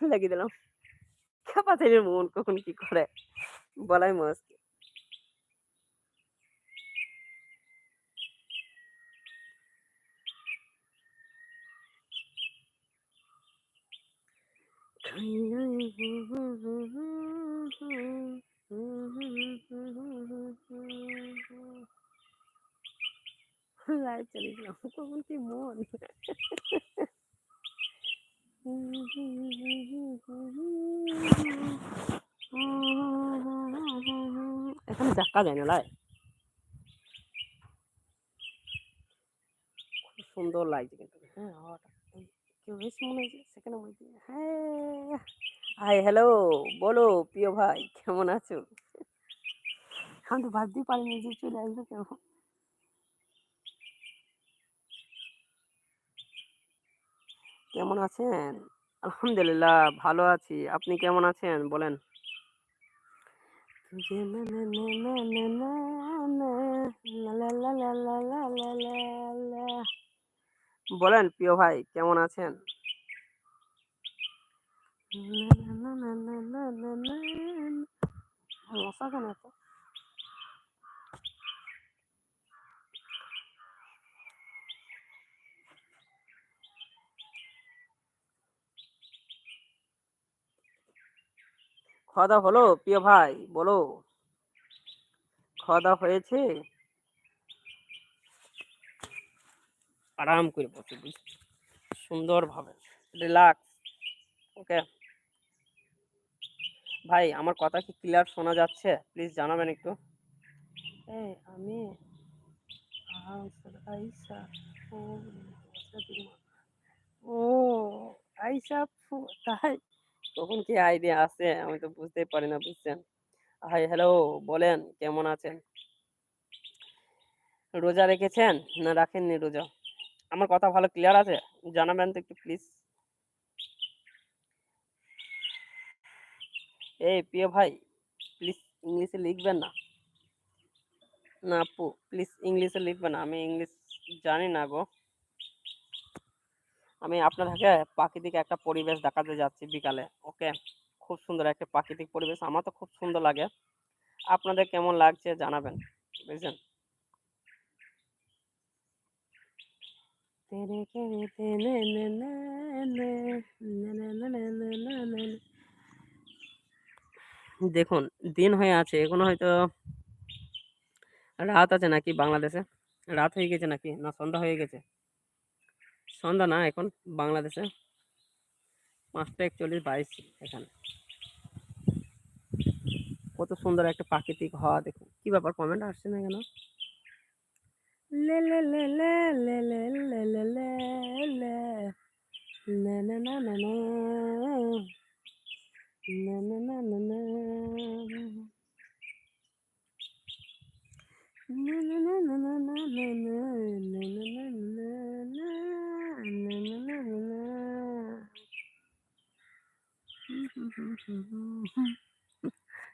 লাগিয়ে দিলাম খেপা ছেলের মন কখন কি করে বলাই মুশকিল লাইভ চালিয়েছিলাম কখন কি মন এখানে দেখা যায় না, লাই। খুব সুন্দর লাগছে কিন্তু। হ্যাঁ কেউ বেশি মনে হয়েছে সেখানে বলছি হ্যাঁ। Hi, hello. বলো, প্রিয় ভাই, কেমন আছো? আমি তো ভাবতেই পারিনি যে চলে আসবে কেমন। কেমন আছেন আলহামদুলিল্লাহ ভালো আছি আপনি কেমন আছেন বলেন বলেন প্রিয় ভাই কেমন আছেন মশা কেন খাওয়া দাওয়া হলো? প্রিয় ভাই বলো। খাওয়া দাওয়া হয়েছে? আরাম করে বসে সুন্দরভাবে। রিল্যাক্স ওকে ভাই আমার কথা কি ক্লিয়ার শোনা যাচ্ছে? প্লিজ জানাবেন একটু। আমি ও ও আইসা ফু- তাই তখন কি আইডিয়া আসে? আমি তো বুঝতেই পারি না, বুঝছেন? হাই হ্যালো বলেন, কেমন আছেন? রোজা রেখেছেন না রাখেননি রোজা? আমার কথা ভালো ক্লিয়ার আছে? জানাবেন তো একটু প্লিজ এই প্রিয় ভাই প্লিজ ইংলিশে লিখবেন না। না আপু প্লিজ ইংলিশে লিখবেন না, আমি ইংলিশ জানি না গো। আমি আপনাদেরকে প্রাকৃতিক একটা পরিবেশ দেখাতে যাচ্ছি বিকালে ওকে খুব সুন্দর একটা প্রাকৃতিক পরিবেশ আমার তো খুব সুন্দর লাগে আপনাদের কেমন লাগছে জানাবেন বুঝছেন দেখুন দিন হয়ে আছে এখনও হয়তো রাত আছে নাকি বাংলাদেশে রাত হয়ে গেছে নাকি না সন্ধ্যা হয়ে গেছে সন্ধ্যা না এখন বাংলাদেশে পাঁচটা একচল্লিশ বাইশ এখানে কত সুন্দর একটা প্রাকৃতিক হাওয়া দেখুন কি ব্যাপার কমেন্ট আসছে না কেন লে লে লে লে লে লে লে লে লে লে না না না না না না না না না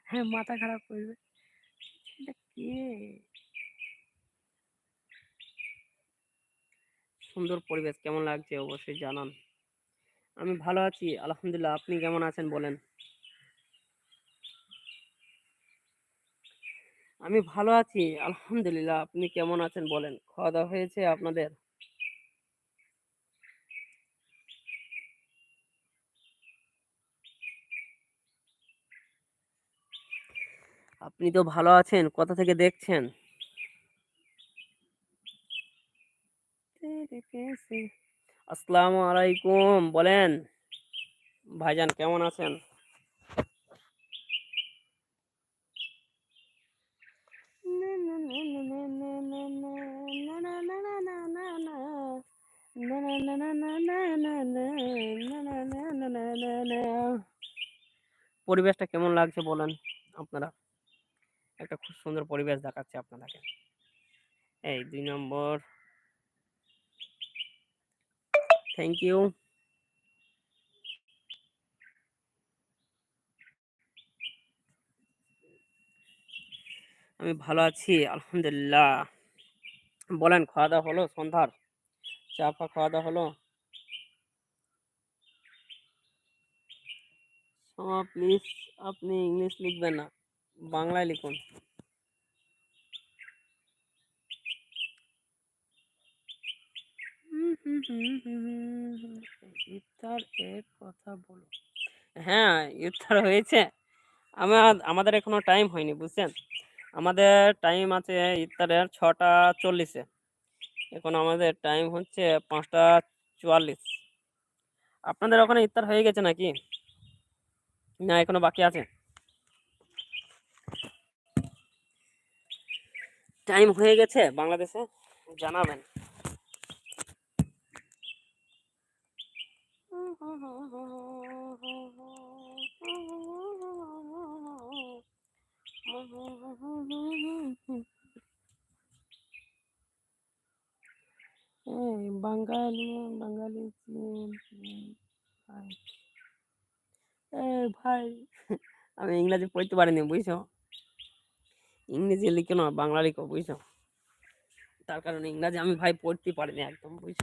হ্যাঁ মাথা খারাপ করবে। এটা কে? সুন্দর পরিবেশ, কেমন লাগছে? অবশ্যই জানান। আমি ভালো আছি, আলহামদুলিল্লাহ। আপনি কেমন আছেন বলেন? আমি ভালো আছি, আলহামদুলিল্লাহ। আপনি কেমন আছেন বলেন? খাওয়া দাওয়া হয়েছে আপনাদের? আপনি তো ভালো আছেন, কোথা থেকে দেখছেন? আসসালামু আলাইকুম, বলেন। ভাইজান কেমন আছেন? পরিবেশটা কেমন লাগছে বলেন আপনারা? একটা খুব সুন্দর পরিবেশ দেখাচ্ছে আপনাদেরকে। এই দুই নম্বর। থ্যাংক ইউ আমি ভালো আছি, আলহামদুলিল্লাহ। বলেন খাওয়া দাওয়া হলো সন্ধ্যার? চা ফা খাওয়া দাওয়া হলো প্লিজ আপনি ইংলিশ লিখবেন না বাংলায় লিখুন। ইফতার এর কথা বলো। হ্যাঁ ইফতার হয়েছে। আমার আমাদের এখনও টাইম হয়নি বুঝছেন? আমাদের টাইম আছে ইফতারের ছটা চল্লিশে। এখন আমাদের টাইম হচ্ছে পাঁচটা চুয়াল্লিশ। আপনাদের ওখানে ইফতার হয়ে গেছে নাকি? না, এখনও বাকি আছে? টাইম হয়ে গেছে বাংলাদেশে, জানাবেন। এই বাঙালি বাঙালি ভাই এই ভাই আমি ইংরাজি পড়তে পারিনি, বুঝছ? ইংরেজি লিখো না, বাংলা লিখো, বুঝছ? তার কারণে ইংরাজি আমি ভাই পড়তে পারিনি একদম, বুঝছ?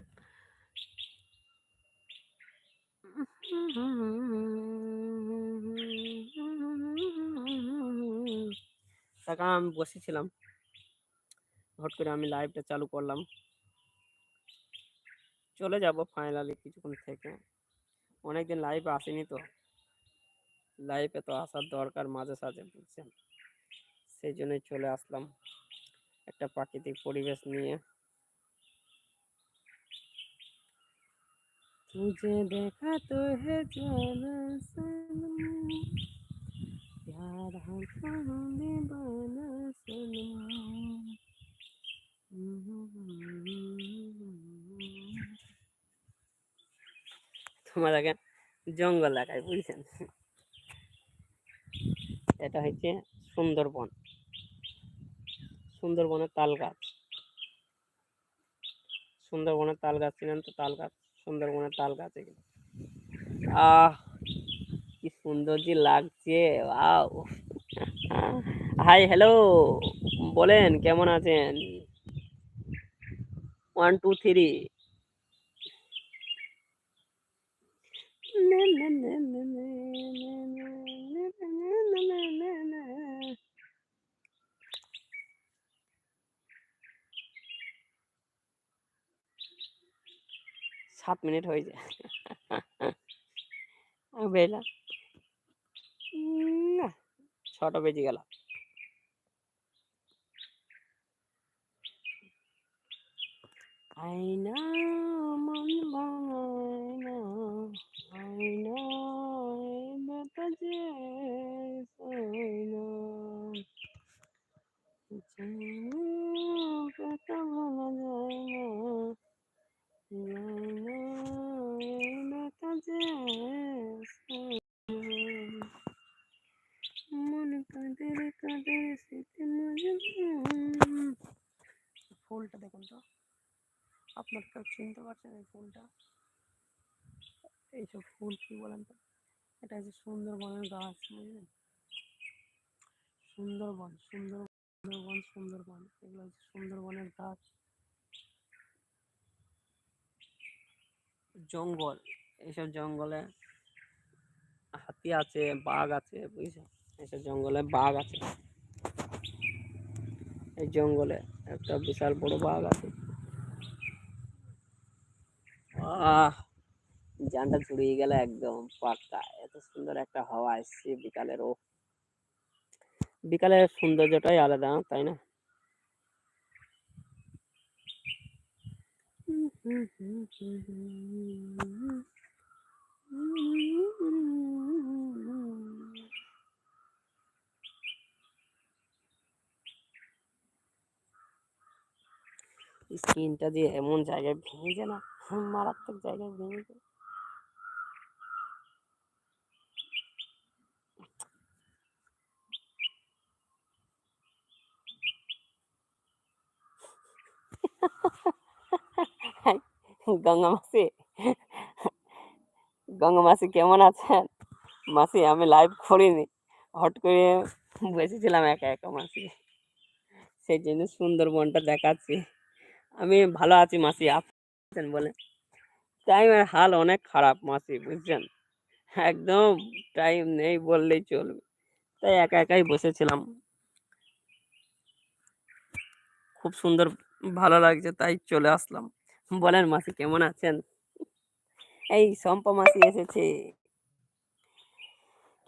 কারণ আমি বসেছিলাম। হট করে আমি লাইভটা চালু করলাম। চলে যাব ফাইনালি কিছুক্ষণ থেকে। অনেকদিন লাইভে আসেনি তো। লাইভে তো আসার দরকার মাঝে সাঝে বুঝছেন সেই জন্যই চলে আসলাম একটা প্রাকৃতিক পরিবেশ নিয়ে तुझे देखा तो है जाना सनम प्यार हमको दीवाना सनम তোমার আগে জঙ্গল দেখায় বুঝছেন এটা হচ্ছে সুন্দরবন। সুন্দরবনের তাল গাছ সুন্দরবনের তাল গাছ ছিলেন তো তাল গাছ সুন্দরবনের তাল গাছ এগুলো। আহ, কি সুন্দর যে লাগছে হাই, হ্যালো, বলেন, কেমন আছেন? One, two, three. সাত মিনিট হয়ে যায়। বেলা না ছটা বেজে গেল। আয়না মন সয়না কথা বলা যায় না যায় না বেতা যে সয়না মন কাঁদের কাঁদের স্মৃতি মজুম ফুলটা দেখুন তো আপনার কেউ চিনতে পারছেন এই ফুলটা। এইসব ফুল কি বলেন তো? এটা হচ্ছে সুন্দরবনের গাছ, বুঝলেন? সুন্দরবন, সুন্দর সুন্দরবন সুন্দরবন। এগুলো হচ্ছে সুন্দরবনের গাছ। জঙ্গল, এইসব জঙ্গলে হাতি আছে, বাঘ আছে, বুঝছ? এইসব জঙ্গলে বাঘ আছে। এই জঙ্গলে একটা বিশাল বড় বাঘ আছে। জানটা জুড়িয়ে গেল একদম পাক্কা। এত সুন্দর একটা হাওয়া আসছে বিকালের ও বিকালের সৌন্দর্যটাই আলাদা, তাই না? স্ক্রিনটা দিয়ে এমন জায়গায় ভেঙে না। মারাত্মক জায়গায় ভেঙে যায়। গঙ্গা মাসি গঙ্গা মাসি কেমন আছেন? মাসি, আমি লাইভ করিনি। হট করে বসেছিলাম একা একা মাসি। সেই জন্য সুন্দরবনটা দেখাচ্ছি। আমি ভালো আছি মাসি আপনি বলে। টাইমের হাল অনেক খারাপ মাসি, বুঝছেন? একদম টাইম নেই বললেই চলবে। তাই একা একাই বসেছিলাম। খুব সুন্দর, ভালো লাগছে, তাই চলে আসলাম। বলেন মাসি, কেমন আছেন? এই শম্পা মাসি এসেছে।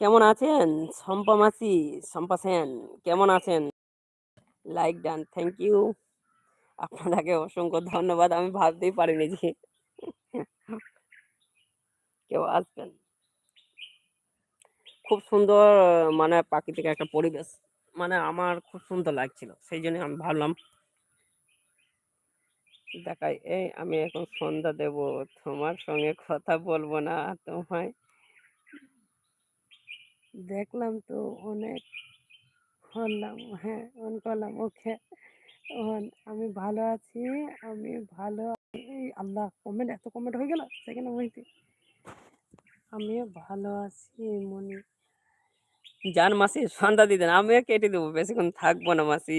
কেমন আছেন? শম্পা মাসি, শম্পা সেন, কেমন আছেন? লাইক ডান থ্যাংক ইউ আপনাকে অসংখ্য ধন্যবাদ, আমি ভাবতেই পারিনি যে কেউ আসবেন। খুব সুন্দর মানে প্রাকৃতিক একটা পরিবেশ মানে আমার খুব সুন্দর লাগছিল, সেই জন্য আমি ভাবলাম দেখাই। এই আমি এখন সন্ধ্যা দেব, তোমার সঙ্গে কথা বলব না তোমায়। দেখলাম তো অনেক করলাম হ্যাঁ অন করলাম ওকে। আমি ভালো আছি, আমি ভালো আল্লাহ কমেন্ট এত কমেন্ট হয়ে গেল সেখানে বলছি আমিও ভালো আছি, মনে। যান মাসি, সন্ধ্যা দিতেন আমিও কেটে দেবো, বেশিক্ষণ থাকব না মাসি।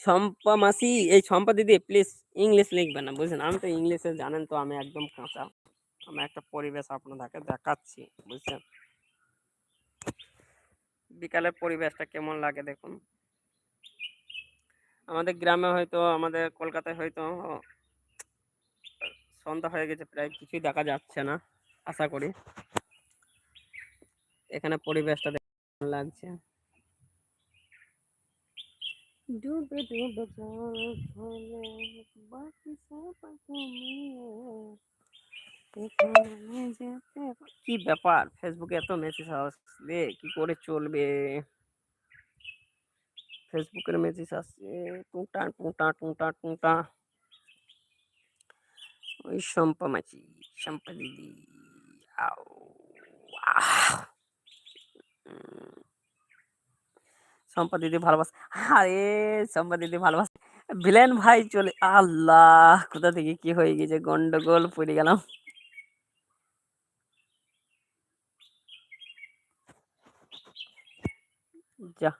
শম্পা মাসি, এই শম্পা দিদি প্লিজ ইংলিশ লিখবে না বুঝলেন আমি তো ইংলিশে জানেন তো, আমি একদম কাঁচা। আমি একটা পরিবেশ আপনাদেরকে দেখাচ্ছি, বুঝছেন? বিকালের পরিবেশটা কেমন লাগে দেখুন। আমাদের গ্রামে হয়তো, আমাদের কলকাতায় হয়তো, সন্ধ্যা হয়ে গেছে, প্রায় কিছুই দেখা যাচ্ছে না, আশা করি। এখানে পরিবেশটা ভালো লাগছে? ডুবে ডুবে বাকি সব কি ব্যাপার? ফেসবুকে এত মেসেজ আসলে কি করে চলবে? ফেসবুকের মেসেজ আসছে, টুটা টুটা টুটা টুটা। ওই শম্পা মাছি, শম্পা দিদি শম্পা দিদি ভালোবাসে, আরে শম্পা দিদি ভালোবাসে। ভিলেন ভাই চলে, আল্লাহ, কোথা থেকে কি হয়ে গেছে, গন্ডগোল, পড়ে গেলাম। যা।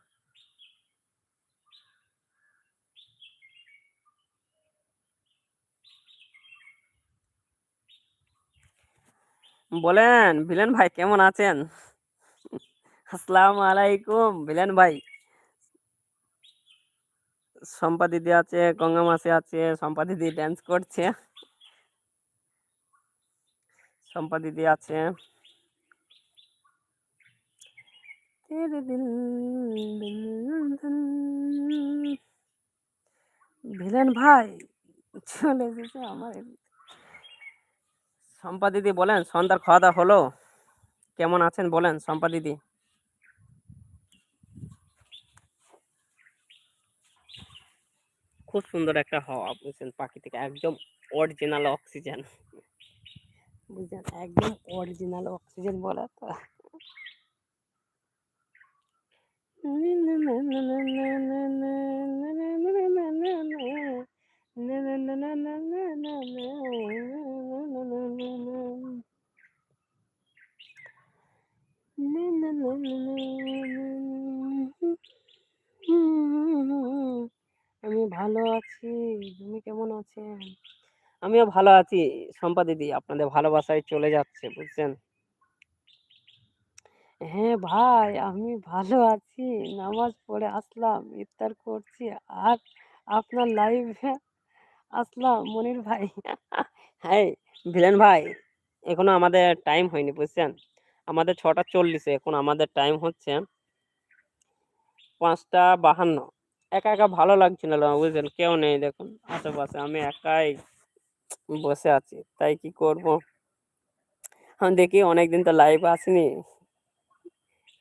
বলেন, ভিলেন ভাই কেমন আছেন? আসসালামু আলাইকুম ভিলেন ভাই। শম্পা দিদি আছে, গঙ্গা মাসি আছে, শম্পা দিদি ড্যান্স করছে। শম্পা দিদি আছে। দিল ধন। ভিলেন ভাই চলে এসেছে আমার শম্পা দিদি বলেন সন্ধ্যার খাওয়া দাওয়া হলো? কেমন আছেন বলেন শম্পা দিদি খুব সুন্দর একটা হাওয়া বুঝছেন প্রাকৃতিক একদম অরিজিনাল অক্সিজেন বুঝছেন একদম অরিজিনাল অক্সিজেন বলা তো। আমি ভালো আছি। তুমি কেমন আছেন? আমিও ভালো আছি। শম্পা দিদি আপনাদের ভালোবাসায় চলে যাচ্ছে, বুঝছেন? হ্যাঁ ভাই, আমি ভালো আছি। নামাজ পড়ে আসলাম, ইফতার করছি আর আপনার লাইভে আসলাম, মনির ভাই। হ্যাঁ ভিলেন ভাই, এখনও আমাদের টাইম হয়নি বুঝছেন? আমাদের ছটা চল্লিশে, এখন আমাদের টাইম হচ্ছে পাঁচটা বাহান্ন। একা একা ভালো লাগছিল না বুঝলেন কেউ নেই দেখুন, আশেপাশে আমি একাই বসে আছি। তাই কি করব? আমি দেখি অনেকদিন তো লাইভ আসিনি।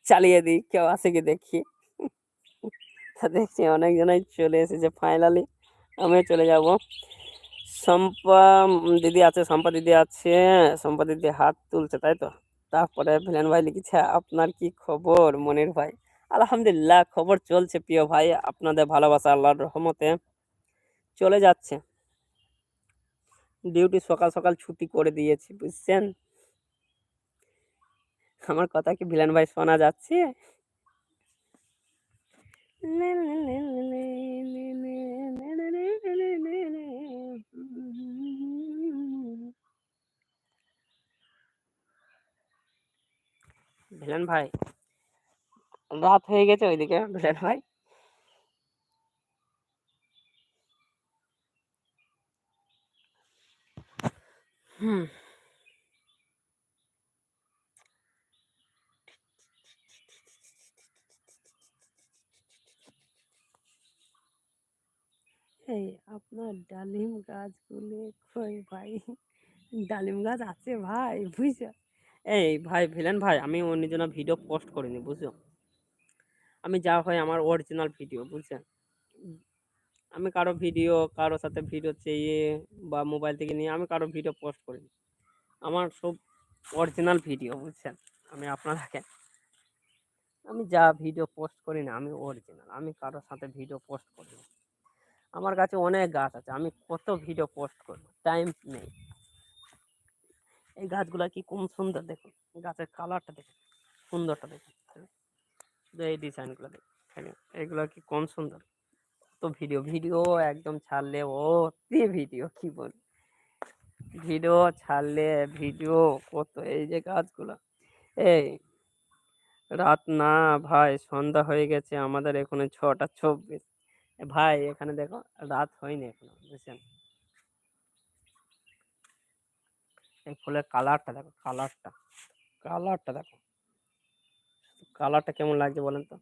চালিয়ে দিই কেউ আসে কি দেখি? দেখছি অনেকজনই চলে এসেছে ফাইনালি আমিও চলে যাব। উম, দিদি আছে সম্পা দিদি আছে সম্পা দিদি হাত তুলছে তাই তো? তারপরে ভিলেন ভাই লিখেছে আপনার কি খবর মনির ভাই? আলহামদুলিল্লাহ খবর চলছে প্রিয় ভাই আপনাদের ভালোবাসা আল্লাহর রহমতে চলে যাচ্ছে। ডিউটি সকাল সকাল ছুটি করে দিয়েছি বুঝছেন? আমার কথা কি ভিলান ভাই শোনা যাচ্ছে? ভিলান ভাই, রাত হয়ে গেছে ওইদিকে, ভিলান ভাই। হুম। এই আপনার ডালিম গাছগুলো কই ভাই, ডালিম গাছ আছে ভাই, বুঝছ? এই ভাই ভিলেন ভাই, আমি অন্য জন্য ভিডিও পোস্ট করিনি, বুঝছ? আমি যা হয় আমার অরিজিনাল ভিডিও বুঝছেন আমি কারও ভিডিও কারোর সাথে ভিডিও চেয়ে বা মোবাইল থেকে নিয়ে আমি কারও ভিডিও পোস্ট করিনি। আমার সব অরিজিনাল ভিডিও বুঝছেন আমি আপনাদেরকে, আমি যা ভিডিও পোস্ট করি না আমি অরিজিনাল আমি কারোর সাথে ভিডিও পোস্ট করি না আমার কাছে অনেক গাছ আছে। আমি কত ভিডিও পোস্ট করব টাইম নেই। এই গাছগুলা কি কম সুন্দর দেখুন, গাছের কালারটা দেখুন, সুন্দরটা দেখুন। এই ডিজাইনগুলো দেখুন এগুলো কি কম সুন্দর? তো ভিডিও ভিডিও একদম ছাড়লে ও তে ভিডিও কি বল ভিডিও ছাড়লে ভিডিও কত এই যে গাছগুলা। এই, রাত না ভাই, সন্ধ্যা হয়ে গেছে, আমাদের এখানে ছটা, চব্বিশ। ভাই, এখানে দেখো, রাত হয়নি এখনও, বুঝছেন? এই ফুলের কালারটা দেখো, কালারটা কালারটা দেখো। কালারটা কেমন লাগছে বলেন তো?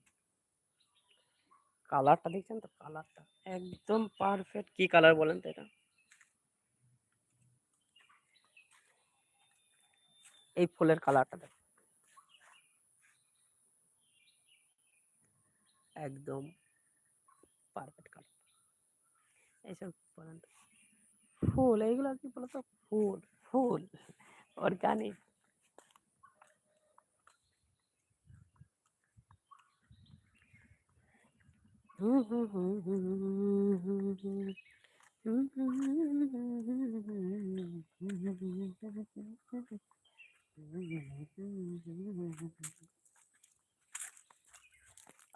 কালারটা দেখছেন তো? কালারটা একদম পারফেক্ট কি কালার বলেন তো এটা? এই ফুলের কালারটা দেখো। একদম পারফেক্ট কালার এইসব বলেন তো ফুল এইগুলো কি বলতো ফুল ফুল অর্গানিক হুম হুম হুম হুম হুম হুম হুম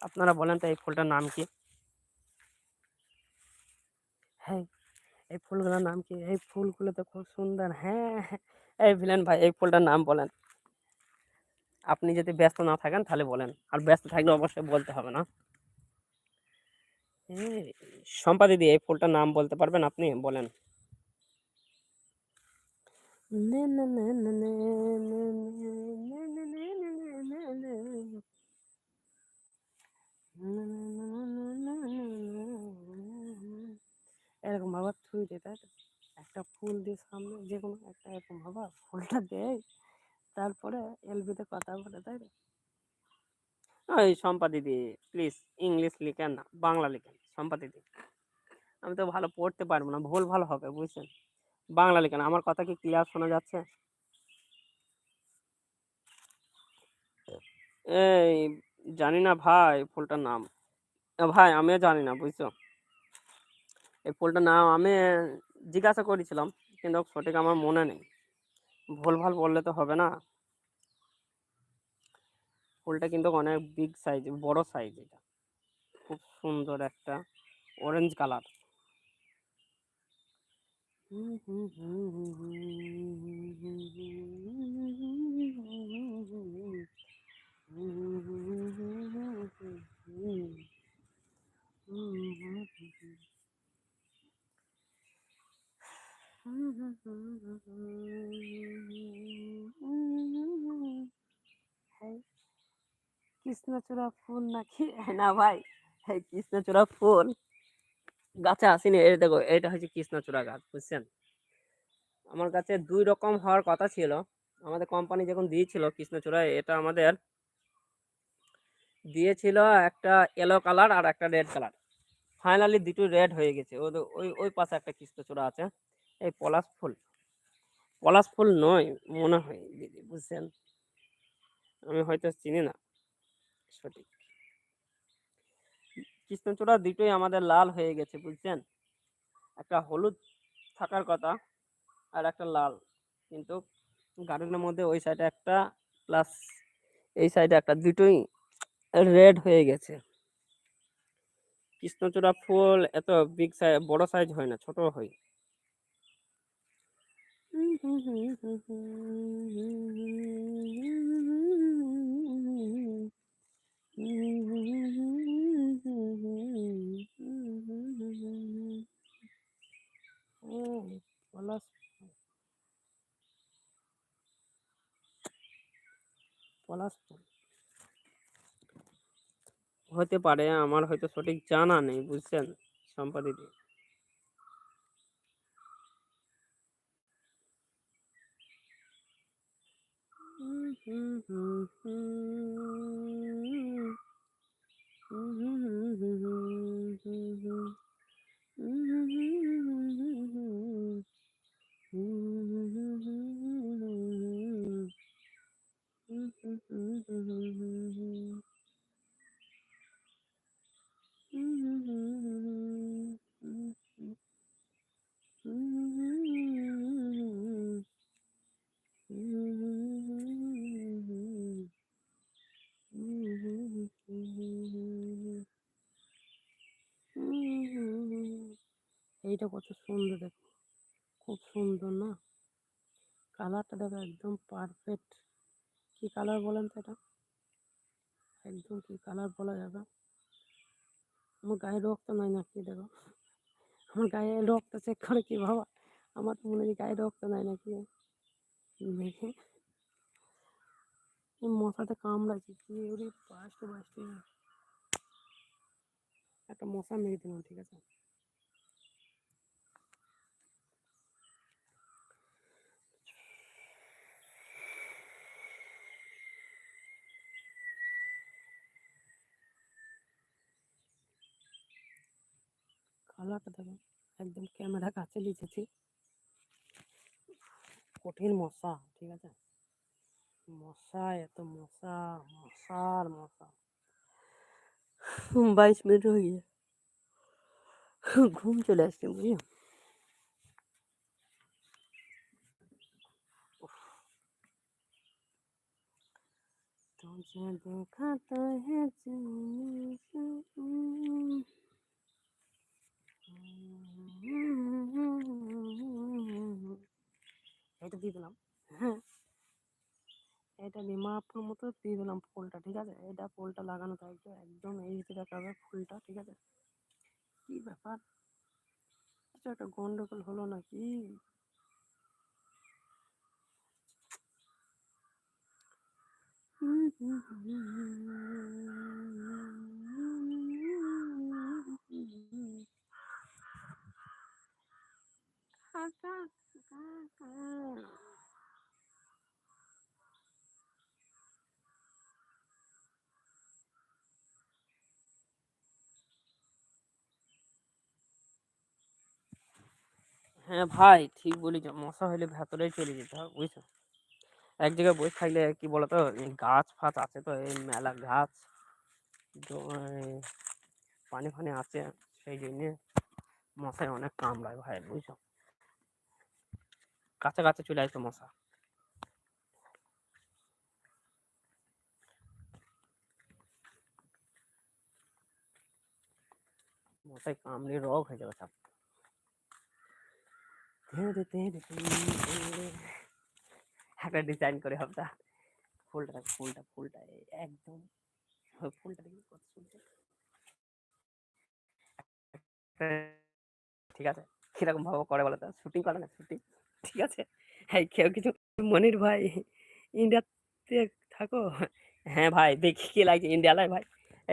আপনারা বলেন তো এই ফুলটার নাম কি? হ্যাঁ এই ফুলগুলোর নাম কি এই ফুলগুলো তো খুব সুন্দর হ্যাঁ হ্যাঁ। এই ভিলেন ভাই এই ফুলটার নাম বলেন আপনি যদি ব্যস্ত না থাকেন তাহলে বলেন আর ব্যস্ত থাকলে অবশ্যই বলতে হবে না শম্পা দিদি এই ফুলটার নাম বলতে পারবেন আপনি বলেন নে এরকম এরকমভাবে থুই দে একটা ফুল দিয়ে সামনে যে কোনো একটা এরকম ভাবা ফুলটা দেয়। তারপরে এলবিতে কথা বলে, তাই রে ওই শম্পা দিদি প্লিজ ইংলিশ লিখেন না, বাংলা লিখেন শম্পা দিদি। আমি তো ভালো পড়তে পারব না, ভুল ভালো হবে, বুঝছেন? বাংলা লিখেন, আমার কথা কি ক্লিয়ার শোনা যাচ্ছে? এই জানি না ভাই ফুলটার নাম। ভাই, আমিও জানি না, বুঝছ? এই ফুলটার নাম আমি জিজ্ঞাসা করেছিলাম কিন্তু সঠিক আমার মনে নেই ভুলভাল বললে তো হবে না ফুলটা কিন্তু অনেক বিগ সাইজ বড় সাইজ এটা খুব সুন্দর একটা অরেঞ্জ কালার কৃষ্ণচূড়া ফুল নাকি? না ভাই এই কৃষ্ণচূড়া ফুল। গাছে আসেনি, এই দেখো এটা হচ্ছে কৃষ্ণচূড়া গাছ, বুঝছেন? আমার কাছে দুই রকম হওয়ার কথা ছিল। আমাদের কোম্পানি যখন দিয়েছিল কৃষ্ণচূড়া এটা আমাদের দিয়েছিল একটা ইয়েলো কালার আর একটা রেড কালার ফাইনালি দুটো রেড হয়ে গেছে। ওই ওই ওই পাশে একটা কৃষ্ণচূড়া আছে। এই পলাশ ফুল। পলাশ ফুল নয়, মনে হয়, দিদি, বুঝছেন? আমি হয়তো চিনি না। সঠিক কৃষ্ণচূড়া দুটোই আমাদের লাল হয়ে গেছে বুঝছেন একটা হলুদ থাকার কথা আর একটা লাল কিন্তু গার্ডেনের মধ্যে ওই সাইডে একটা প্লাস এই সাইডে একটা দুটোই রেড হয়ে গেছে কৃষ্ণচূড়া ফুল এত বিগ সাইজ বড় সাইজ হয় না ছোট হয় হুম, পলাশ পলাশ ফুল হতে পারে আমার হয়তো সঠিক জানা নেই বুঝছেন Mm-hmm. এইটা কত সুন্দর দেখো খুব সুন্দর না কালারটা দেখো একদম পারফেক্ট কি কালার বলেন তো এটা একদম কি কালার বলা যাবে আমার গায়ে রক্ত নাই নাকি দেখো আমার গায়ে রক্ত চেক করে কি বাবা আমার তো মনে হয় গায়ে রক্ত নাই নাকি দেখে এই মশাতে কামড়াচ্ছে কি ওরে বাঁচতে বাঁচতে একটা মশা মেরে দিলাম ঠিক আছে কালারটা দেখো একদম ক্যামেরা কাছে লিখেছি কঠিন মশা ঠিক আছে মশা এত মশা মশার মশা বাইশ মিনিট হয়ে গিয়ে ঘুম চলে আসছে বুঝলি तुझे देखा तो है এটা দিয়ে দিলাম হ্যাঁ এটা নিমাপুর মতো দিয়ে দিলাম ফুলটা ঠিক আছে এটা ফুলটা লাগানো থাকবে একদম এই রাখবে ফুলটা ঠিক আছে কি ব্যাপার কিছু একটা গন্ডগোল হলো নাকি হ্যাঁ ভাই, ঠিক বলেছ। মশা হলে ভেতরে চলে যেতে হবে বুঝছ? এক জায়গায় বসে থাকলে কি বলতো গাছ ফাছ আছে তো, এই মেলা গাছ পানি ফানি আছে, সেই জন্যে মশায় অনেক কামড়ায় ভাই, বুঝছ? কাছে কাছে চলে আসতো মশা। মশায় কামড়ে রোগ হয়ে যাবে সব। একটা ডিজাইন করে হবে ফুলটা ফুলটা ফুলটা একদম। ফুলটা দেখি কত ঠিক আছে, কীরকম ভাবে করে বলো তো? শুটিং করে না, শুটিং? ঠিক আছে? হ্যাঁ কেউ কিছু মনির ভাই, ইন্ডিয়াতে থাকো? হ্যাঁ ভাই, দেখি কি লাগছে ইন্ডিয়ালায় ভাই।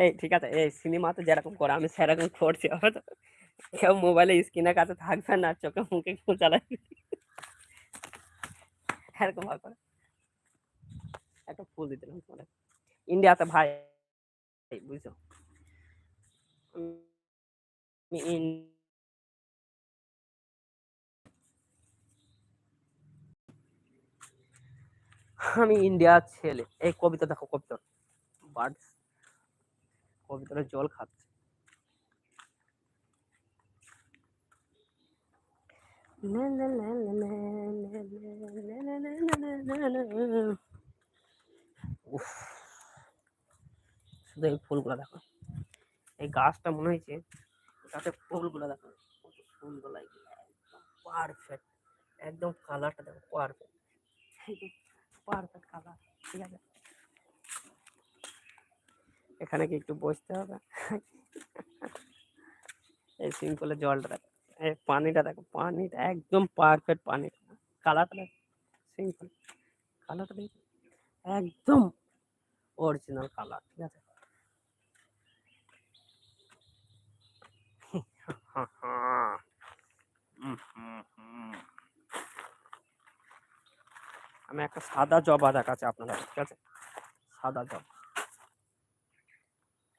এই ঠিক আছে, এই সিনেমাতে যেরকম করে, আমি সেরকম করছি, হবে কেউ মোবাইলে স্ক্রিনের কাছে থাকবে না, চোখে মুখে কেউ চালাই এরকম ভাবে করে। একটা ফুল দিতে তোমাদের। ইন্ডিয়াতে ভাই, বুঝছ? আমি ইন্ডিয়ার ছেলে। এই কবিতা দেখো, কবিতা। বার্ডস। কবিতাটা জল খাচ্ছে। উফ, শুধু এই ফুলগুলো দেখো। এই গাছটা মনে হয়েছে গাছে ফুলগুলো দেখো লাগছে পারফেক্ট একদম কালারটা দেখো পারফেক্ট পারফেক্ট কালার ঠিক আছে? এখানে কি একটু বসতে হবে? এই সুইমিং পুলের জলটা দেখো। পানিটা দেখো, পানিটা একদম পারফেক্ট পানি। কালারটা দেখো সুইমিং পুল কালারটা দেখো, একদম অরিজিনাল কালার ঠিক আছে। আমি একটা সাদা জবা দেখাচ্ছি আপনাদের, ঠিক আছে? সাদা জবা।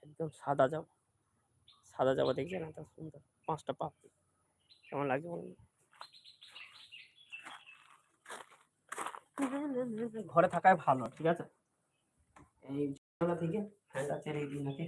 একদম সাদা জবা। সাদা জবা দেখছেন? এত সুন্দর। পাঁচটা পাপড়ি। কেমন বলুন? ঘরে থাকাই ভালো ঠিক আছে? এই জানালা থেকে ফ্যানটা ছেড়ে দিই নাকি।